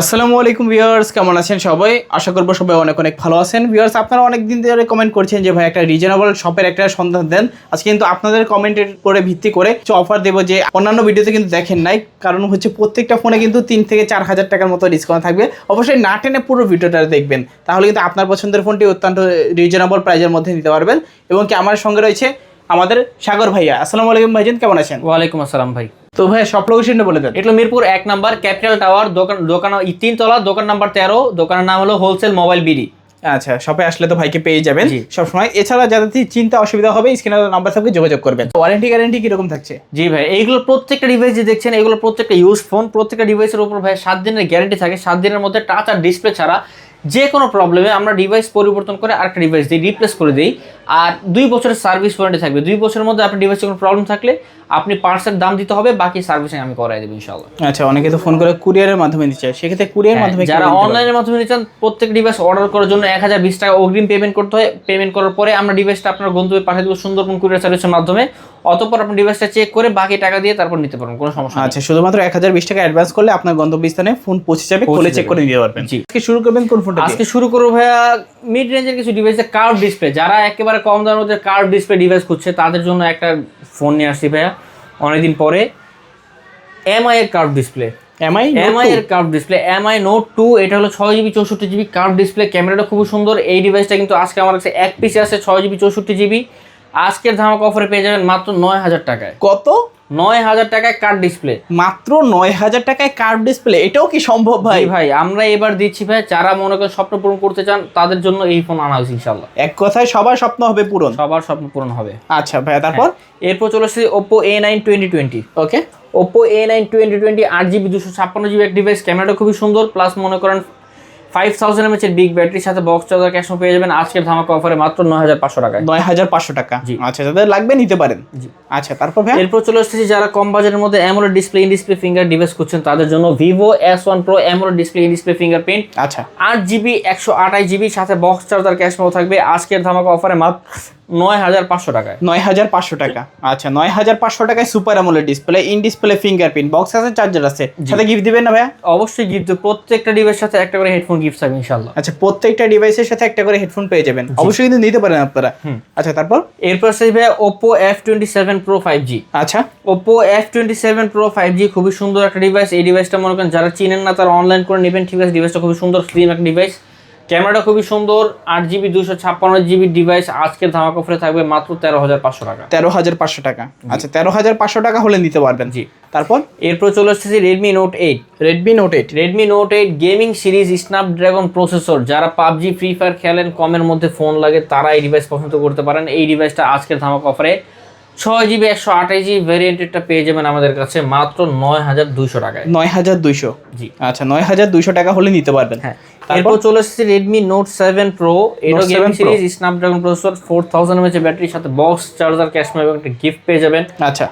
আসসালামু আলাইকুম ভিউয়ার্স, কেমন আছেন সবাই? আশা করব সবাই অনেক অনেক ভালো আছেন। ভিউয়ার্স, আপনারা অনেক দিন ধরে কমেন্ট করছেন যে, ভাই, একটা রিজনেবল শপের একটা সন্ধান দেন। আজকে কিন্তু আপনাদের কমেন্টের করে ভিত্তি করে কিছু অফার দেবো যে, অন্যান্য ভিডিওতে কিন্তু দেখেন নাই। কারণ হচ্ছে প্রত্যেকটা ফোনে কিন্তু তিন থেকে চার হাজার টাকার মতো ডিসকাউন্ট থাকবে। অবশ্যই না টেনে পুরো ভিডিওটা দেখবেন। তাহলে কিন্তু আপনার পছন্দের ফোনটি অত্যন্ত রিজনেবল প্রাইজের মধ্যে নিতে পারবেন। এবং কি আমার সঙ্গে রয়েছে আমাদের সাগর ভাইয়া। আসসালামু আলাইকুম ভাইজান, কেমন আছেন? ওয়ালাইকুম আসসালাম ভাই। তো ভাই সব লোকেশনটা বলে দেন। এটা মিরপুর এক নাম্বার ক্যাপিটাল টাওয়ার দোকান দোকান তিন তলা দোকান নাম্বার তেরো দোকানের নাম হলো হোলসেল মোবাইল বিডি আচ্ছা শপে আসলে তো ভাইকে পেয়ে যাবেন। সবসময়। এছাড়া যাদের চিন্তা অসুবিধা হবে স্ক্রিনের নাম্বার থাকবে যোগাযোগ করবেন। ওয়ারেন্টি গ্যারেন্টি কীরকম থাকছে? জি ভাই এইগুলো প্রত্যেকটা ডিভাইস যে দেখছেন এগুলো প্রত্যেকটা ইউজ ফোন প্রত্যেকটা ডিভাইসের উপর ভাই সাত দিনের গ্যারান্টি থাকে। সাত দিনের মধ্যে টাচ আর ডিসপ্লে ছাড়া যে কোনো প্রবলেমে আমরা ডিভাইস পরিবর্তন করে আরেকটা ডিভাইস দিই রিপ্লেস করে দিই। আর দুই বছরের সার্ভিস ওয়ারেন্টি থাকবে। দুই বছরের মধ্যে আপনার ডিভাইসে কোনো প্রবলেম থাকলে আপনি পার্সের দাম দিতে হবে বাকি সার্ভিসিং আমি করাই দেবো ইনশাল্লাহ আচ্ছা অনেকে তো ফোন করে কুরিয়ারের মাধ্যমে দিচ্ছে সেক্ষেত্রে কুরিয়ার মাধ্যমে হ্যাঁ, যারা অনলাইনের মাধ্যমে নিচ্ছেন প্রত্যেক ডিভাইস অর্ডার করার জন্য এক হাজার বিশ টাকা অগ্রিম পেমেন্ট করতে হয়। পেমেন্ট করার পরে আমরা ডিভাইসটা আপনার গন্তব্যে পাঠিয়ে দেবো সুন্দরবন কুরিয়ার সার্ভিসের মাধ্যমে। অতপর আপনি ডিভাইসটা চেক করে বাকি টাকা দিয়ে তারপর নিতে পারবেন কোনো সমস্যা আচ্ছা শুধুমাত্র এক হাজার বিশ টাকা অ্যাডভান্স করলে আপনার গন্তব্যস্থানে ফোন পৌঁছে যাবে খুলে চেক করে নিতে পারবেন। আজকে শুরু করবেন কোন ফোনটা আজকে শুরু করব ভাইয়া মিড রেঞ্জের কিছু ডিভাইসে কার্ভ ডিসপ্লে যারা একেবারে কম দামের মধ্যে কার্ভ ডিসপ্লে ডিভাইস খুঁজছে তাদের জন্য একটা ফোন নিয়ে আসছি ভাইয়া অনেকদিন পরে। এমআই এর কার্ভ ডিসপ্লে। এমআই এমআই এর curve display MI note two এটা হলো ছয় জিবি চৌষট্টি জিবি কার্ভ ডিসপ্লে ক্যামেরাটা খুব সুন্দর এই ডিভাইসটা কিন্তু আজকে আমার কাছে এক পিসে আছে ছয় জিবি চৌষট্টি জিবি। আজকের ধামাক অফারে পেয়ে যাবেন মাত্র নয় হাজার টাকায়। কত? নয় হাজার টাকায় কার্ভ ডিসপ্লে মাত্র নয় হাজার টাকায় কার্ভ ডিসপ্লে এটাও কি সম্ভব ভাই? ভাই ভাই আমরা এবার দিচ্ছি ভাই যারা মনে করেন স্বপ্ন পূরণ করতে চান তাদের জন্য এই ফোন আনা হয়েছে ইনশাল্লাহ এক কথায় সবার স্বপ্ন হবে পূরণ। সবার স্বপ্ন পূরণ হবে। আচ্ছা ভাইয়া তারপর? এরপর চলে আসছে Oppo A nine twenty twenty okay Oppo A nine twenty twenty আট জিবি দুশো ছাপ্পান্ন জিবি এক ডিভাইস ক্যামেরাটা খুবই সুন্দর প্লাস মনে করেন ফাইভ থাউজেন্ড এমএচ এর বিগ ব্যাটারির সাথে বক্স চার্জার ক্যাশ পেয়ে যাবেন। আজকের ধামাকা অফারে মাত্র নয় হাজার পাঁচশো টাকা নয় হাজার পাঁচশো টাকা। জি। আচ্ছা যাদের লাগবে নিতে পারেন। জি। আচ্ছা তারপর ভাই এরপর চলে এসেছি যারা কম বাজারের মধ্যে AMOLED display in display finger device করছেন তাদের জন্য Vivo S one pro AMOLED display in display fingerprint আচ্ছা। আট জিবি একশো আঠাশ জিবি সাথে বক্স চার্জার ক্যাশ থাকবে। আজকের ধামাকা অফারে মাত্র নয় হাজার পাঁচশো টাকায়। নয় হাজার পাঁচশো টাকা। আচ্ছা নয় হাজার পাঁচশো টাকায় সুপার আমলের display in display fingerprint box আছে চার্জার আছে। সাথে গিফট দিবেন না ভাইয়া? অবশ্যই গিফট প্রত্যেকটা ডিভাইসের সাথে একটা করে হেডফোন গিফট থাকবে ইনশাল্লাহ আচ্ছা প্রত্যেকটা ডিভাইসের সাথে একটা করে হেডফোন পেয়ে যাবেন। অবশ্যই কিন্তু নিতে পারেন আপনারা। আচ্ছা তারপর? এরপর আসবে Oppo F twenty seven pro five G আচ্ছা। Oppo F twenty seven pro five G খুবই সুন্দর একটা ডিভাইস এই ডিভাইসটা মনে করেন যারা চিনেন না তারা অনলাইন করে নেবেন। ঠিক আছে ডিভাইসটা খুবই সুন্দর স্লিম একটা ডিভাইস ক্যামেরাটা খুবই সুন্দর আট জিবি দুশো ছাপ্পান্ন জিবি ডিভাইস আজকের ধামাক অফারে থাকবে মাত্র তেরো হাজার পাঁচশো টাকা। তেরো হাজার পাঁচশো টাকা। আচ্ছা তেরো হাজার পাঁচশো টাকা হলে নিতে পারবেন। জি। তারপর? এরপর চলে আসতেছি Redmi note eight Redmi note eight Redmi note eight gaming series Snapdragon processor যারা পাবজি ফ্রি ফায়ার খেলেন কমের মধ্যে ফোন লাগে তারা এই ডিভাইস পছন্দ করতে পারেন। এই ডিভাইসটা আজকের ধামাক অফারে ছয় জিবি একশো আঠাশ জিবি ভ্যারিয়েন্টেরটা পেয়ে যাবেন আমাদের কাছে মাত্র নয় হাজার দুইশো টাকায়। নয় হাজার দুইশো। জি। আচ্ছা নয় হাজার দুইশো টাকা হলে নিতে পারবেন। হ্যাঁ? এরপর চলে এসেছে Redmi note seven pro Note gaming 7 Pro। Series Snapdragon processor four thousand mAh ব্যাটারির সাথে বক্স চার্জার ক্যাশ এবং একটা গিফট পেয়ে যাবেন। আচ্ছা।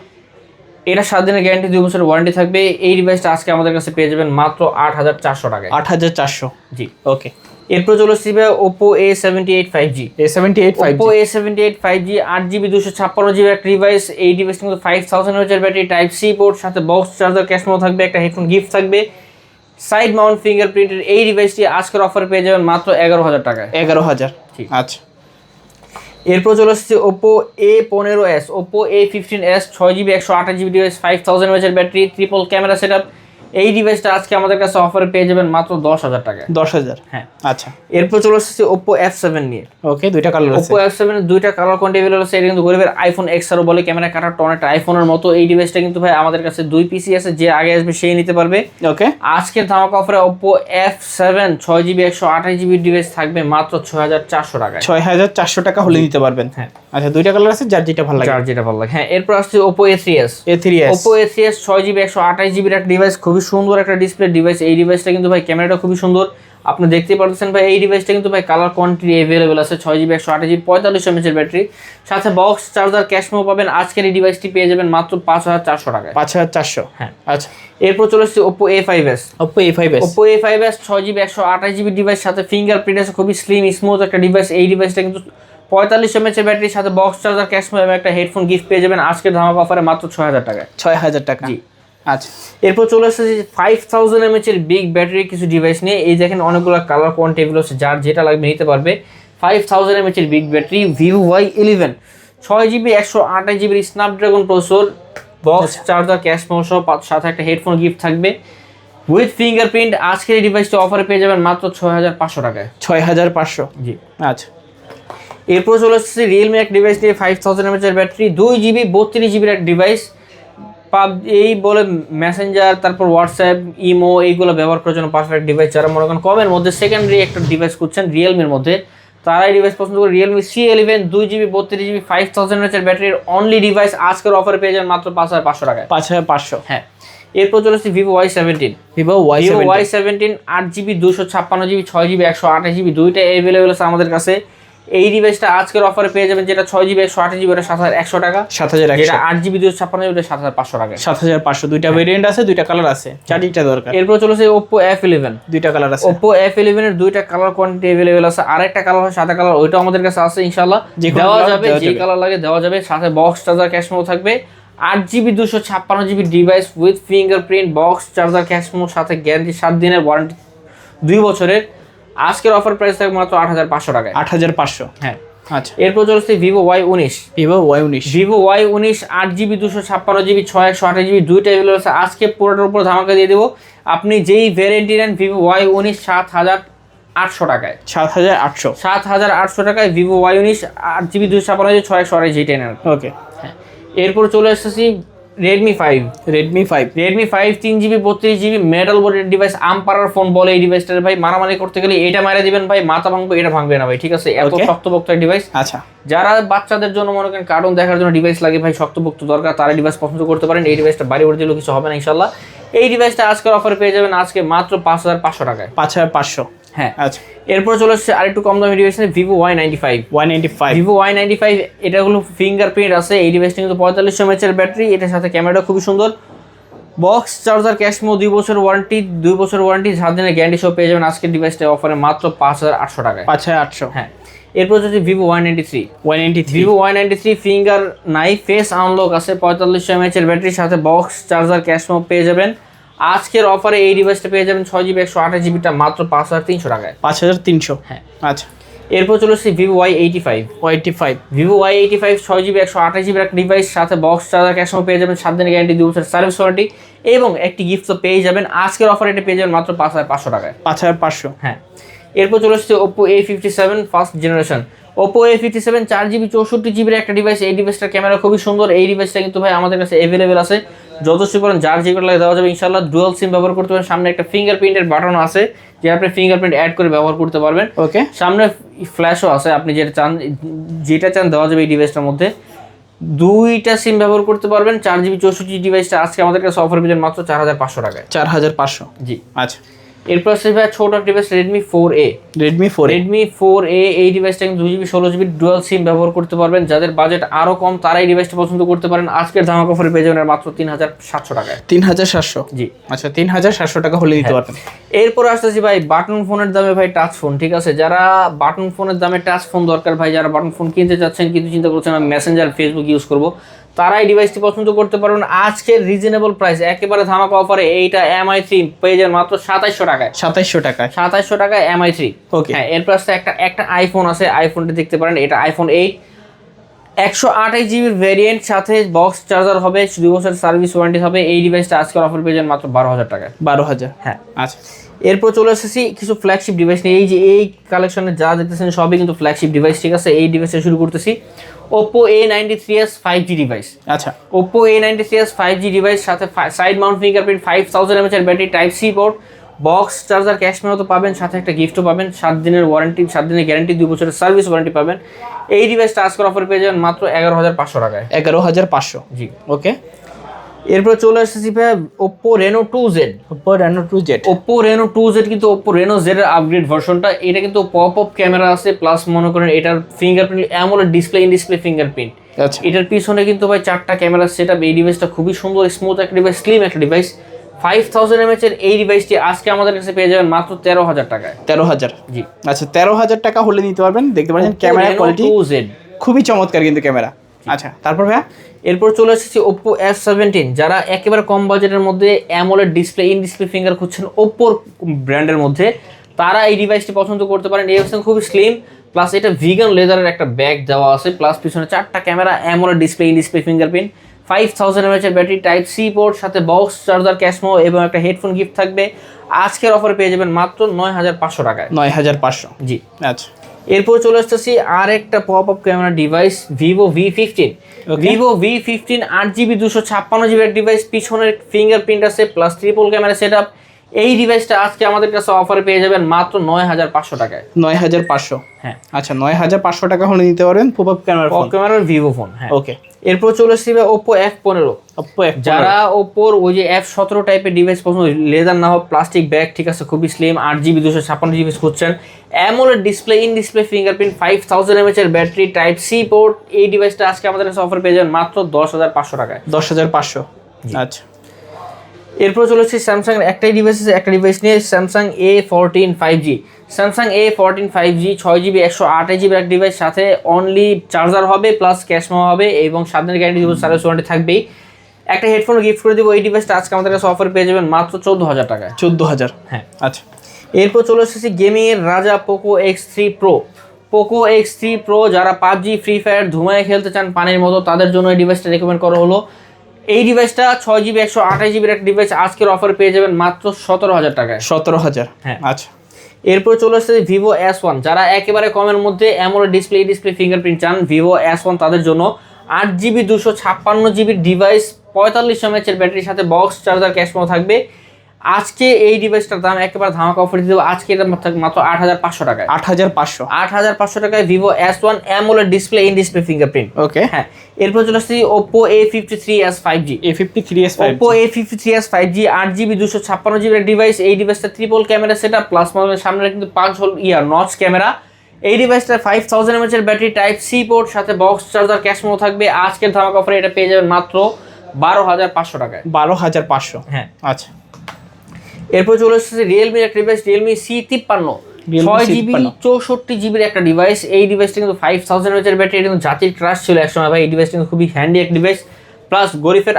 এটা সাত দিনের গ্যারান্টি দুই বছরের ওয়ারেন্টি থাকবে। এই ডিভাইসটা আজকে আমাদের কাছে পেয়ে যাবেন মাত্র আট হাজার চারশো টাকায়। আট হাজার চারশো। জি। ওকে এরপর চলে আসবে Oppo A seventy eight five G A seventy eight five Oppo A seventy eight five G আট জিবি দুশো ছাপ্পান্ন জিবি একটা ডিভাইস এই ডিভাইস কিন্তু five thousand battery type C port সাথে বক্স চার্জার ক্যাশ থাকবে একটা হেডফোন গিফট থাকবে। সাইড মাউন্ট ফিঙ্গারপ্রিন্টের এই ডিভাইসটি আজকের অফার পেয়ে যাবেন মাত্র এগারো হাজার টাকায়। এগারো হাজার। ঠিক। আচ্ছা। এরপর চলে আসছে ওপো এ পনেরো S Oppo A fifteen S ছয় জিবি একশো আঠাশ GB device five thousand battery triple camera set এই ডিভাইসটা আজকে আমাদের কাছে অফারে পেয়ে যাবেন মাত্র দশ হাজার টাকায়। দশ হাজার? হ্যাঁ। আচ্ছা। এরপর চলে আসছে ওপো এফ সেভেন নিয়ে। ওকে দুইটা কালার আছে। ওপো এফ সেভেনের দুইটা কালার কোয়ান্টি অ্যাভেলেবল আছে এটা কিন্তু গরিবের আইফোন এক্স আরও বলে ক্যামেরা কাটার টন একটা আইফোনের মতো। এই ডিভাইসটা কিন্তু ভাই আমাদের কাছে দুই পিসি আছে যে আগে আসবে সেই নিতে পারবে। ওকে আজকের ধামাকা অফারে ওপো এফ সেভেন ছয় জিবি একশো আঠাশ জিবি ডিভাইস থাকবে মাত্র ছয় হাজার চারশো টাকায়। ছয় হাজার চারশো টাকা হলে নিতে পারবেন। হ্যাঁ। আচ্ছা দুইটা কালার আছে যার যেটা ভালো লাগে। যার যেটা ভালো লাগে। হ্যাঁ এরপর আসছে Oppo A three S A three S Oppo A three S ছয় জিবি একশো আঠাশ জিবির একটা ডিভাইস খুবই সুন্দর একটা ডিসপ্লে ডিভাইস এই ডিভাইসটা কিন্তু ভাই ক্যামেরাটা খুবই সুন্দর। আপনি দেখতে পারতেছেন ভাই এই ডিভাইসটা কিন্তু ভাই কালার কোয়ান্টিটি অ্যাভেলেবেল আছে ছয় জিবি একশো আঠাশ জিবি পঁয়তাল্লিশ এমএচের ব্যাটারি সাথে বক্স চার্জার ক্যাশ মেও পাবেন। আজকের এই ডিভাইসটি পেয়ে যাবেন মাত্র পাঁচ হাজার চারশো টাকায়। পাঁচ হাজার চারশো? হ্যাঁ। আচ্ছা। এরপর চলে আসছে Oppo A five S Oppo A five S Oppo A five S ছয় জিবি একশো আঠাশ জিবি ডিভাইস সাথে ফিঙ্গার প্রিন্ট আছে খুবই স্লিম স্মুথ একটা ডিভাইস এই ডিভাইসটা কিন্তু পঁয়তাল্লিশ এমএচের ব্যাটারির সাথে বক্স চার্জার ক্যাশ এবং একটা হেডফোন গিফট পেয়ে যাবেন। আজকের ধামাকা অফারে মাত্র ছয় হাজার টাকায়। ছয় হাজার টাকা। জি। আচ্ছা। এরপর চলে আসছে ফাইভ থাউজেন্ড এমএচ এর বিগ ব্যাটারি কিছু ডিভাইস নিয়ে। এই দেখেন অনেকগুলো কালার কোয়ান্টেবিল আছে যার যেটা লাগবে নিতে পারবে। ফাইভ থাউজেন্ড এমএচ এর big battery Vivo Y eleven ছয় জিবি একশো আঠাশ জিবির Snapdragon processor box charger cash সহ সাথে একটা হেডফোন গিফট থাকবে। উইথ ফিঙ্গারপ্রিন্ট আজকের এই ডিভাইসটি অফারে পেয়ে যাবেন মাত্র ছয় হাজার পাঁচশো টাকায়। ছয় হাজার পাঁচশো। জি। আচ্ছা। এরপর চলে আসছে রিয়েলমি এক ডিভাইস নিয়ে ফাইভ থাউজেন্ড এমএচের ব্যাটারি দুই জিবি বত্রিশ জিবির এক ডিভাইস পাব এই বলে মেসেঞ্জার তারপর হোয়াটসঅ্যাপ ইমো এইগুলো ব্যবহার করার জন্য পারফেক্ট ডিভাইস যারা মনে করেন কমের মধ্যে সেকেন্ডারি একটা ডিভাইস খুঁজছেন রিয়েলমির মধ্যে তারাই ডিভাইস পছন্দ করে রিয়েলমি সি ইলেভেন দুই জিবি বত্রিশ জিবি ফাইভ থাউজেন্ড এমএচের ব্যাটারির অনলি ডিভাইস আজকের অফারে পেয়ে যাবেন মাত্র পাঁচ হাজার পাঁচশো টাকায়। পাঁচ হাজার পাঁচশো। হ্যাঁ। এরপর চলে আসছে Vivo Y seventeen Vivo Y Vivo Y seventeen আট জিবি দুশো ছাপ্পান্ন জিবি ছয় জিবি একশো আঠাশ জিবি দুইটা অ্যাভেলেবেল আছে আমাদের কাছে। এই ডিভাইসটা আজকের অফারে পেয়ে যাবেন যেটা ছয় জিবি একশো আঠাশ জিবি ওটা সাত হাজার একশো টাকা। সাত হাজার একশো। যেটা আট জিবি দুশো ছাপ্পান্ন জিবি সাত হাজার পাঁচশো টাকা। সাত হাজার পাঁচশো। দুইটা ভেরিয়েন্ট আছে দুইটা কালার আছে। চারটিটা দরকার। এরপর চলেছে ওপ্পো এফ ইলেভেন দুইটা কালার আছে। ওপ্পো এফ ইলেভেনের দুইটা কালার কোয়ান্টিটি অ্যাভেলেবেল আছে। আরেকটা কালার হয় সাদা কালার ওইটাও আমাদের কাছে আছে ইনশাল্লাহ দেওয়া যাবে যে কালার লাগে দেওয়া যাবে। সাথে বক্স চার্জার ক্যাশ মেমো থাকবে। আট জিবি দুশো ছাপ্পান্ন GB device with fingerprint box charger cash memo সাথে গ্যারান্টি সাত দিনের ওয়ারেন্টি দুই বছরের। আজকের অফার প্রাইস থাকবে মাত্র আট হাজার পাঁচশো টাকায়। আট হাজার পাঁচশো। হ্যাঁ আচ্ছা। এরপর চলেছে ভিভো ওয়াই উনিশ। ভিভো ওয়াই উনিশ। ভিভো ওয়াই উনিশ আট জিবি দুশো ছাপ্পান্ন জিবি ছয় একশো আঠাশ জিবি দুইটা অ্যাভেলেবল আছে। আজকে পুরোটার উপর ধামাকা দিয়ে দেবো। আপনি যেই ভ্যারিয়েন্টি নেন ভিভো ওয়াই উনিশ সাত হাজার আটশো টাকায়। সাত হাজার আটশো। সাত হাজার আটশো টাকায় ভিভো ওয়াই উনিশ আট জিবি দুশো ছাপ্পান্ন জিবি ছয় একশো আঠাশ জিবি নেন। ওকে। হ্যাঁ। এরপর চলে এসেছি Redmi five Redmi five Redmi five তিন জিবি বত্রিশ জিবি মেটাল বোর্ডের ডিভাইস আম্পারার ফোন বলে এই ডিভাইসটার ভাই মারামারি করতে গেলে এটা মারা দিবেন ভাই মাথা ভাঙবে এটা ভাঙবে না ভাই ঠিক আছে? এত. শক্তপোক্ত ডিভাইস আচ্ছা। যারা বাচ্চাদের জন্য মনে করেন কার্টুন দেখার জন্য ডিভাইস লাগে ভাই শক্তপোক্ত দরকার তারা ডিভাইস পছন্দ করতে পারেন। এই ডিভাইসটা বাড়ি বাড়ি দিলেও কিছু হবে না ইনশাল্লাহ এই ডিভাইসটা আজকের অফার পেয়ে যাবেন আজকে মাত্র পাঁচ হাজার পাঁচশো টাকায়। পাঁচ হাজার পাঁচশো। হ্যাঁ। আচ্ছা। এরপর চলে আসছে আরেকটু কম দামি device Vivo Y ninety five one eighty five Vivo Y ninety five এটা হলো ফিঙ্গারপ্রিন্ট আছে এই ডিভাইসটা কিন্তু পঁয়তাল্লিশশো এমএচের ব্যাটারি এটার সাথে ক্যামেরাটা খুবই সুন্দর। বক্স চার্জার ক্যাশমো দুই বছর ওয়ারেন্টি দুই বছর ওয়ারেন্টি সাত দিনের গ্যারান্টি সহ পেয়ে যাবেন। আজকের ডিভাইসটা অফারে মাত্র পাঁচ হাজার আটশো টাকায়। পাঁচ হাজার আটশো। হ্যাঁ। এরপর হচ্ছে Vivo Y ninety three one eighty three Vivo Y ninety three finger নাই ফেস আনলক আছে পঁয়তাল্লিশশো এমএচ এর ব্যাটারির সাথে বক্স চার্জার ক্যাশমো পেয়ে যাবেন। আজকের অফারে এই ডিভাইসটা পেয়ে যাবেন ছয় জিবি একশো আঠাশ জিবিটা মাত্র পাঁচ হাজার তিনশো টাকায়। পাঁচ হাজার তিনশো? হ্যাঁ। আচ্ছা। এরপর চলে আসছে ভিভো ওয়াই এইটি ফাইভ ওয়াইটি five Vivo Y eighty five ছয় জিবি একশো আঠাশ জিবির একটা ডিভাইস সাথে বক্স চার্জার ক্যাশমো পেয়ে যাবেন সাত দিনের গ্যারান্টি দু বছর সার্ভিস ওয়ারেন্টি এবং একটি গিফট তো পেয়ে যাবেন। আজকের অফারে এটা পেয়ে যাবেন মাত্র পাঁচ হাজার পাঁচশো টাকায়। পাঁচ হাজার পাঁচশো। হ্যাঁ। এরপর চলে আসছে Oppo A fifty seven first generation Oppo A fifty seven চার জিবি চৌষট্টি জিবির একটা ডিভাইস এই ডিভাইসটার ক্যামেরা খুবই সুন্দর। এই ডিভাইসটা কিন্তু ভাই আমাদের কাছে অ্যাভেলেবেল আছে। যথেষ্ট করেন যার যেগুলো লাগে দেওয়া যাবে ইনশাল্লাহ ডুয়াল সিম ব্যবহার করতে পারেন। সামনে একটা ফিঙ্গারপ্রিন্টের বাটন আছে যে আপনি ফিঙ্গারপ্রিন্ট অ্যাড করে ব্যবহার করতে পারবেন। ওকে সামনে ফ্ল্যাশও আছে আপনি যেটা চান যেটা চান দেওয়া যাবে এই ডিভাইসটার মধ্যে। দুইটা সিম ব্যবহার করতে পারবেন। চার জিবি চৌষট্টি ডিভাইসটা আজকে আমাদের কাছে অফার পেয়েছেন মাত্র চার হাজার পাঁচশো টাকায়। চার হাজার পাঁচশো। জি। আচ্ছা। এরপর আসছে ভাই ছোট device Redmi four A Redmi four Redmi four A এই ডিভাইসটা কিন্তু দুই জিবি ষোলো জিবি ডুয়াল সিম ব্যবহার করতে পারবেন। যাদের বাজেট আরও কম তারা এই ডিভাইসটা পছন্দ করতে পারেন। আজকের ধামাকা অফারে পেয়ে যাবেন মাত্র তিন হাজার সাতশো টাকায়। তিন হাজার সাতশো? জি। আচ্ছা তিন হাজার সাতশো টাকা হলে দিতে পারবেন। এরপর আসতেছি ভাই বাটন ফোনের দামে ভাই টাচ ফোন ঠিক আছে? যারা বাটন ফোনের দামে টাচ ফোন দরকার ভাই যারা বাটন ফোন কিনতে চাচ্ছেন কিন্তু চিন্তা করছেন আমি মেসেঞ্জার ফেসবুক ইউজ করব তারা এই ডিভাইসটি পছন্দ করতে পারবেন। আজকের রিজনেবল প্রাইস একেবারে ধামাকা অফারে এইটা এমআই থ্রি পেয়ে যাবেন মাত্র সাতাইশশো টাকায়। সাতাইশশো টাকায়। সাতাইশশো টাকা এমআই থ্রি Okay. হ্যাঁ এরপর আসছে একটা একটা আইফোন আছে আইফোনটা দেখতে পারেন এটা আইফোন এইট একশো আঠাশ জিবির ভেরিয়েন্ট সাথে বক্স চার্জার হবে দুই বছর সার্ভিস ওয়ারেন্টি হবে এই ডিভাইসটা আজকের অফার পেয়ে যান মাত্র বারো হাজার টাকায়। বারো হাজার। হ্যাঁ। আচ্ছা। এরপর চলে এসেছি কিছু ফ্ল্যাগশিপ ডিভাইস নিয়ে। এই যে এই কালেকশনে যা দেখতেছেন সবই কিন্তু ফ্ল্যাগশিপ ডিভাইস ঠিক আছে? এই ডিভাইসে শুরু করতেছি। Oppo A ninety three S five G device আচ্ছা। Oppo A ninety three S five G device সাথে side mount fingerprint five thousand এমএচের battery type C port box charger cash memo তো পাবেন সাথে একটা গিফটও পাবেন সাত দিনের ওয়ারেন্টি সাত দিনের গ্যারান্টি দুই বছরের সার্ভিস ওয়ারেন্টি পাবেন। এই ডিভাইসটা আজকের অফার পেয়ে যাবেন মাত্র এগারো হাজার পাঁচশো টাকায়। এগারো হাজার পাঁচশো। জি। ওকে এরপর চলে এসেছি ভাই Oppo Reno two Z Oppo Reno two Z Oppo Reno two Z কিন্তু ওপো রেনো জেড এর আপগ্রেড ভার্সনটা এটা কিন্তু পপ আপ ক্যামেরা আছে প্লাস মনে করেন এটার ফিঙ্গারপ্রিন্ট এমন ডিসপ্লে ইন ডিসপ্লে ফিঙ্গারপ্রিন্ট আচ্ছা। এটার পিছনে কিন্তু ভাই চারটা ক্যামেরা সেট আপ এই ডিভাইসটা খুবই সুন্দর স্মুথ একটা ডিভাইস স্লিম একটা ডিভাইস ফাইভ থাউজেন্ড এমএচ এর এই ডিভাইসটি আজকে আমাদের কাছে পেয়ে যাবেন মাত্র তেরো হাজার টাকায়। তেরো হাজার। জি। আচ্ছা তেরো হাজার টাকা হলে নিতে পারবেন দেখতে পাচ্ছেন ক্যামেরা কোয়ালিটি খুবই চমৎকার কিন্তু ক্যামেরা আচ্ছা। তারপর ভাইয়া? এরপর চলে এসেছি ওপ্পো এফ সেভেন্টিন যারা একেবারে কম বাজেটের মধ্যে AMOLED display in display finger খুঁজছেন ওপ্পোর ব্র্যান্ডের মধ্যে। তারা এই ডিভাইসটি পছন্দ করতে পারেন এই অপশন খুবই স্লিম প্লাস এটা ভিগান লেদারের একটা ব্যাগ দেওয়া আছে প্লাস পিছনে চারটা camera AMOLED display in display fingerprint five thousand এমএচের battery type C port সাথে বক্স চার্জার ক্যাশমো এবং একটা হেডফোন গিফট থাকবে। আজকের অফারে পেয়ে যাবেন মাত্র নয় হাজার পাঁচশো টাকায়। নয় হাজার পাঁচশো। জি। আচ্ছা। এরপর চলে আসতেছি আর একটা pop up camera device Vivo V fifteen Vivo V fifteen আট জিবি দুশো ছাপ্পান্ন জিবির ডিভাইস পিছনের ফিঙ্গারপ্রিন্ট আছে প্লাস ট্রিপল ক্যামেরা সেট এই ডিভাইসটা আজকে আমাদের কাছে অফারে পেয়ে যাবেন মাত্র নয় হাজার পাঁচশো টাকায়। নয় হাজার পাঁচশো? হ্যাঁ। আচ্ছা নয় হাজার পাঁচশো টাকা হলে নিতে পারবেন পপ আপ ক্যামেরা পপ ক্যামেরার ভিভো ফোন হ্যাঁ। ওকে এরপর চলে আসছে ওপো এফ পনেরো। ওপ্পো এক যারা ওপোর ওই যে এফ সতেরো টাইপের ডিভাইস পছন্দ লেদার না হোক প্লাস্টিক ব্যাগ ঠিক আছে খুবই স্লিম আট জিবি দুশো ছাপ্পান্ন জিবি খুঁজছেন AMOLED display in display fingerprint five thousand MH এর ব্যাটারি টাইপ সি পোর্ট এই ডিভাইসটা আজকে আমাদের কাছে অফার পেয়ে যাবেন মাত্র দশ হাজার পাঁচশো টাকায়। দশ হাজার পাঁচশো। আচ্ছা। এরপর চলে হচ্ছে স্যামসাং একটাই ডিভাইস আছে একটা ডিভাইস নিয়ে Samsung A fourteen five G Samsung A fourteen five G ছয় জিবি একশো আট জিবির এক ডিভাইস সাথে অনলি চার্জার হবে প্লাস ক্যাশ ক্যাশমো হবে এবং সাত দিনের গ্যারান্টি দিব সার্ভিস ওয়ারেন্টি থাকবেই। একটা হেডফোন গিফট করে দেবো এই ডিভাইসটা আজকে আমাদের কাছে অফার পেয়ে যাবেন মাত্র চোদ্দ হাজার টাকায়। চোদ্দ হাজার। হ্যাঁ। আচ্ছা। এরপর চলে এসেছি গেমিং এর রাজা Poco X three Pro Poco X three Pro যারা পাবজি ফ্রি ফায়ার ধুমায় খেলতে চান পানির মতো তাদের জন্য এই ডিভাইসটা রেকমেন্ড করা হলো। এই ডিভাইসটা ছয় জিবি একশো আঠাশ জিবির একটা ডিভাইস আজকের অফার পেয়ে যাবেন মাত্র সতেরো হাজার টাকায়। সতেরো হাজার? হ্যাঁ। আচ্ছা। এরপর চলে আসছে ভিভো এস ওয়ান যারা একেবারে কমের মধ্যে অ্যামোলেড ডিসপ্লে ডিসপ্লে ফিঙ্গারপ্রিন্ট চান ভিভো এস ওয়ান তাদের জন্য আট জিবি দুশো ছাপ্পান্ন জিবির ডিভাইস পঁয়তাল্লিশ এমএচের ব্যাটারির সাথে বক্স চার্জার ক্যাশমো থাকবে। আজকে এই ডিভাইসটার দাম একেবারে ধামাকা অফার দিয়ে দেবো। আজকে এটা মাত্র আট হাজার পাঁচশো টাকায়। আট হাজার পাঁচশো। আট হাজার পাঁচশো টাকায় Vivo S one AMOLED display in display fingerprint okay হ্যাঁ এরপর চলে আসছি Oppo A fifty three S five G A fifty three S Oppo A fifty three S five G আট জিবি দুশো ছাপ্পান্ন জিবির ডিভাইস এই ডিভাইসটা ট্রিপল ক্যামেরা সেটা প্লাস সামনে কিন্তু পাঁচ হোল ইয়ার নচ ক্যামেরা এই ডিভাইসটা ফাইভ থাউজেন্ড এমএচের ব্যাটারি টাইপ সি পোর্ট সাথে বক্স চার্জার ক্যাশমো থাকবে। আজকের ধামাকা অফারে এটা পেয়ে যাবেন মাত্র বারো হাজার পাঁচশো টাকায়। বারো হাজার পাঁচশো। হ্যাঁ। আচ্ছা। এরপর চলে এসেছে রিয়েলমির একটা ডিভাইস রিয়েলমি সি তিপ্পান্ন। ছয় জিবি চৌষট্টি জিবির একটা ডিভাইস এই ডিভাইসটা কিন্তু ফাইভ থাউজেন্ড এমএচের ব্যাটারি কিন্তু জাতির ক্রাশ ছিল একসময়। ভাই এই ডিভাইসটা কিন্তু খুবই হ্যান্ডি এক ডিভাইস প্লাস গরিবের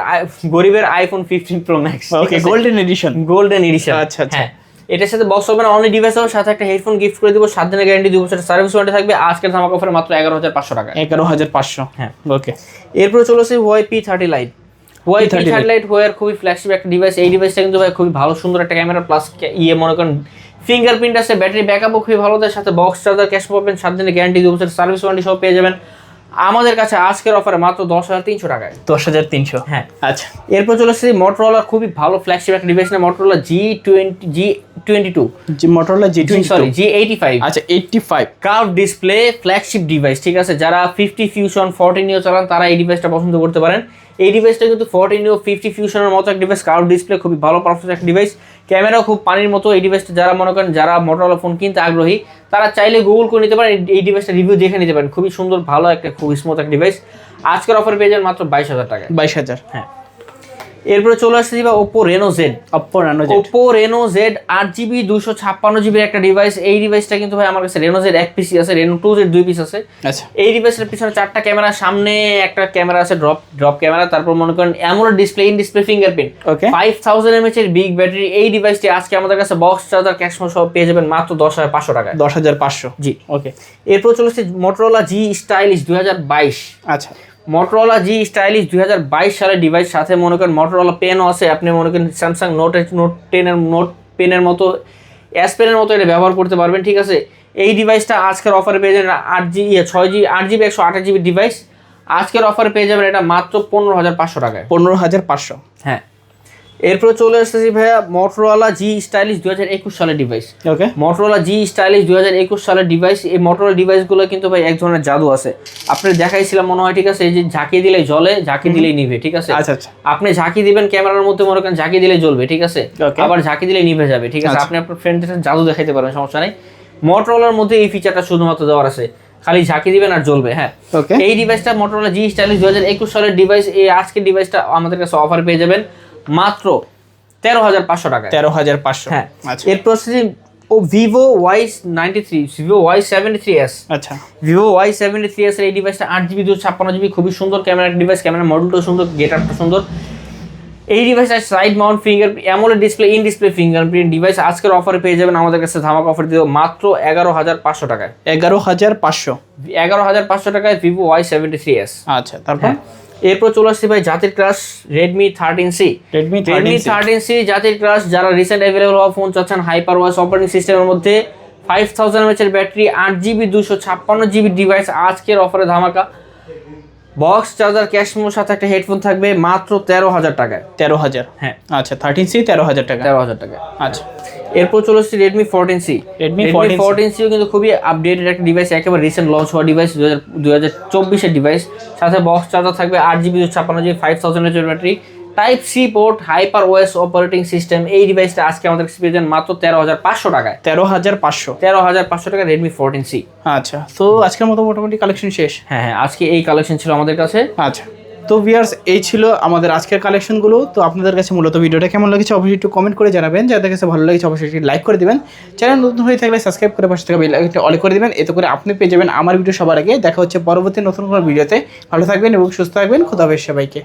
গরিবের iPhone fifteen Pro Max okay golden edition golden edition আচ্ছা, আচ্ছা। হ্যাঁ। এটার সাথে বক্স হবে না অনলি ডিভাইস হবে সাথে একটা হেডফোন গিফট করে দিব। সাত দিনের গ্যারান্টি দুই বছরের সার্ভিস ওয়ারেন্টি থাকবে। আজকের ধামাকা অফারে মাত্র এগারো হাজার পাঁচশো টাকা। এগারো হাজার পাঁচশো। হ্যাঁ। ওকে এরপর চলে আসে Y P thirty lite Y thirty lite war খুবই ফ্ল্যাগশিপ একটা ডিভাইস এই ডিভাইসটা কিন্তু ভাই খুবই ভালো সুন্দর একটা ক্যামেরা প্লাস ইয়ে মনে করেন ফিঙ্গারপ্রিন্ট আছে ব্যাটারি ব্যাকআপও খুবই ভালো দেয় সাথে বক্স চার্জার ক্যাশ পাবেন সাত দিনের গ্যারান্টি দু বছর সার্ভিস ওয়ারেন্টি সব পেয়ে যাবেন। আমাদের কাছে আজকের অফারে মাত্র দশ হাজার তিনশো টাকায়। দশ হাজার তিনশো। হ্যাঁ। আচ্ছা। এরপর চলে আসছে মোটরোলা খুবই ভালো ফ্ল্যাগশিপ একটা ডিভাইস না Motorola G twenty G twenty two G Motorola G twenty sorry G eighty five আচ্ছা eighty five curve display flagship device ঠিক আছে? যারা ফিফটি ফিউশন ফোরটিন নিও চালান তারা এই ডিভাইসটা পছন্দ করতে পারেন। এই ডিভাইসটা কিন্তু ফোরটিন নিও ফিফটি ফিউশনের মতো একটা ডিভাইস কার্ভ ডিসপ্লে খুবই ভালো পারফরমেন্স একটা ডিভাইস ক্যামেরাও খুব পানির মতো এই ডিভাইসটা যারা মনে করেন যারা মোটরওয়ালা ফোন কিনতে আগ্রহী তারা চাইলে গুগল করে নিতে পারেন এই- ডিভাইসটা রিভিউ দেখে নিতে পারেন। খুবই সুন্দর ভালো একটা খুব স্মুথ একটা ডিভাইস আজকের অফার পেয়ে যান মাত্র বাইশ হাজার টাকা বাইশ হাজার। হ্যাঁ। এরপরে চলে আসছে বা Oppo Reno Z Oppo Reno Z Oppo Reno Z আট জিবি দুশো ছাপ্পান্ন জিবির একটা ডিভাইস এই ডিভাইসটা কিন্তু ভাই আমার কাছে রেনো জেড এক পিসি আছে রেনো টু জেড দুই পিস আছে। আচ্ছা। এই ডিভাইসের পিছনে চারটা ক্যামেরা সামনে একটা ক্যামেরা আছে ড্রপ ড্রপ ক্যামেরা তারপর মনে করেন এমন display in display fingerprint okay five thousand MH এর বিগ ব্যাটারি এই ডিভাইসটি আজকে আমাদের কাছে বক্স চার্জার ক্যাশমো সব পেয়ে যাবেন মাত্র দশ হাজার পাঁচশো টাকায়। দশ হাজার পাঁচশো। জি। ওকে এরপর চলে আসছে মোটরোলা জি স্টাইলিশ দুই হাজার বাইশ। আচ্ছা। মোটরোলা জি স্টাইলিশ দুই হাজার বাইশ সালের ডিভাইস সাথে মনে করেন মটোরোলা পেনও আছে। আপনি মনে করেন স্যামসাং নোট নোট টেনের নোট পেনের মতো অ্যাস পেনের মতো এটা ব্যবহার করতে পারবেন ঠিক আছে? এই ডিভাইসটা আজকের অফারে পেয়ে যাবেন আট জি ইয়ে ছয় জি আট জিবি একশো আঠাশ জিবি ডিভাইস আজকের অফারে পেয়ে যাবেন এটা মাত্র পনেরো হাজার পাঁচশো টাকায়। পনেরো হাজার পাঁচশো। হ্যাঁ। এরপর চলে এসেছি ভাইয়া মোটরোলা জি স্টাইলিশ দু হাজার একুশ সালের device okay Motorola G stylish দুই হাজার একুশ সালের ডিভাইস এই মোটরোলা ডিভাইসগুলো কিন্তু ভাই এক ধরনের জাদু আছে। আপনি দেখাইছিলাম মনে হয় ঠিক আছে? এই যে ঝাঁকি দিলেই জলে ঝাঁকি দিলেই নিভে ঠিক আছে? আচ্ছা আচ্ছা। আপনি ঝাঁকি দিবেন ক্যামেরার মধ্যে মনে করেন ঝাঁকি দিলে জ্বলবে ঠিক আছে? আবার ঝাঁকি দিলে নিভে যাবে ঠিক আছে? আচ্ছা। আপনি আপনার ফ্রেন্ডদের সাথে জাদু দেখাইতে পারবেন সমস্যা নেই। মোটরোলার মধ্যে এই ফিচারটা শুধুমাত্র দেওয়ার আছে। খালি ঝাঁকি দিবেন আর জ্বলবে হ্যাঁ? এই ডিভাইসটা মোটরোলা জি স্টাইলিশ দু হাজার একুশ সালের ডিভাইস এই আজকের ডিভাইসটা আমাদের কাছে অফার পেয়ে যাবেন। মাত্র তেরো হাজার পাঁচশো টাকায়। তেরো হাজার পাঁচশো। হ্যাঁ। আচ্ছা। এরপর হচ্ছে ও Vivo Y ninety three Vivo Y seventy three S আচ্ছা। Vivo Y seventy three S এই ডিভাইসটা আট জিবি দুশো ছাপ্পান্ন জিবি খুবই সুন্দর ক্যামেরা ডিভাইস ক্যামেরা মডেলটাও সুন্দর গেট আপটা সুন্দর। এই ডিভাইসটা side mount finger AMOLED display in display fingerprint device আজকের অফারে পেয়ে যাবেন আমাদের কাছে ধামাকা অফার দিয়ে মাত্র এগারো হাজার পাঁচশো টাকায়। এগারো হাজার পাঁচশো। এগারো হাজার পাঁচশো টাকায় Vivo Y seventy three S আচ্ছা তারপর? এরপর চলে আসছি ভাই জাতির crush Redmi thirteen C Redmi Redmi thirteen C জাতির ক্রাশ যারা রিসেন্ট অ্যাভেলেবল হওয়া ফোন চাচ্ছেন হাইপার ওয়াস অপারেটিং সিস্টেমের মধ্যে ফাইভ থাউজেন্ড এমএচের ব্যাটারি আট জিবি দুশো ছাপ্পান্ন জিবি ডিভাইস আজকের অফারে ধামাকা। বক্স চার্জার ক্যাশ মোর সাথে একটা হেডফোন থাকবে মাত্র তেরো হাজার টাকায়। তেরো হাজার? হ্যাঁ। আচ্ছা থার্টিন সি তেরো হাজার টাকা। তেরো হাজার টাকা আচ্ছা। এরপর চলে আসছি Redmi fourteen C Redmi 14C fourteen CO কিন্তু খুবই আপডেটেড একটা ডিভাইস একেবারে রিসেন্ট লঞ্চ হওয়া ডিভাইস দু হাজার দু হাজার চব্বিশের ডিভাইস সাথে বক্স চার্জার থাকবে আট জিবি ছাপ্পান্ন GB five thousand battery type C port Hyper OS operating system এই ডিভাইসটা আজকে আমাদের কাছে পেয়ে যান মাত্র তেরো হাজার পাঁচশো টাকায়। তেরো হাজার পাঁচশো? তেরো হাজার পাঁচশো টাকা রেডমি ফোরটিন সি আচ্ছা তো আজকের মতো মোটামুটি কালেকশন শেষ? হ্যাঁ হ্যাঁ আজকে এই কালেকশন ছিল আমাদের কাছে। আচ্ছা তো ভিয়ার্স এই ছিল আমাদের আজকের কালেকশনগুলো তো আপনাদের কাছে মূলত ভিডিওটা কেমন লেগেছে অবশ্যই একটু কমেন্ট করে জানাবেন। যাদের কাছে ভালো লেগেছে অবশ্যই একটি লাইক করে দিবেন। চ্যানেল নতুন হয়ে থাকলে সাবস্ক্রাইব করে পাশে থাকা বেল আইকনটি অল করে দিবেন। এতে করে আপনি পেয়ে যাবেন আমার ভিডিও সবার আগে। দেখা হচ্ছে পরবর্তী নতুন কোনো ভিডিওতে ভালো থাকবেন এবং সুস্থ থাকবেন। খুদা হাফেজ সবাইকে।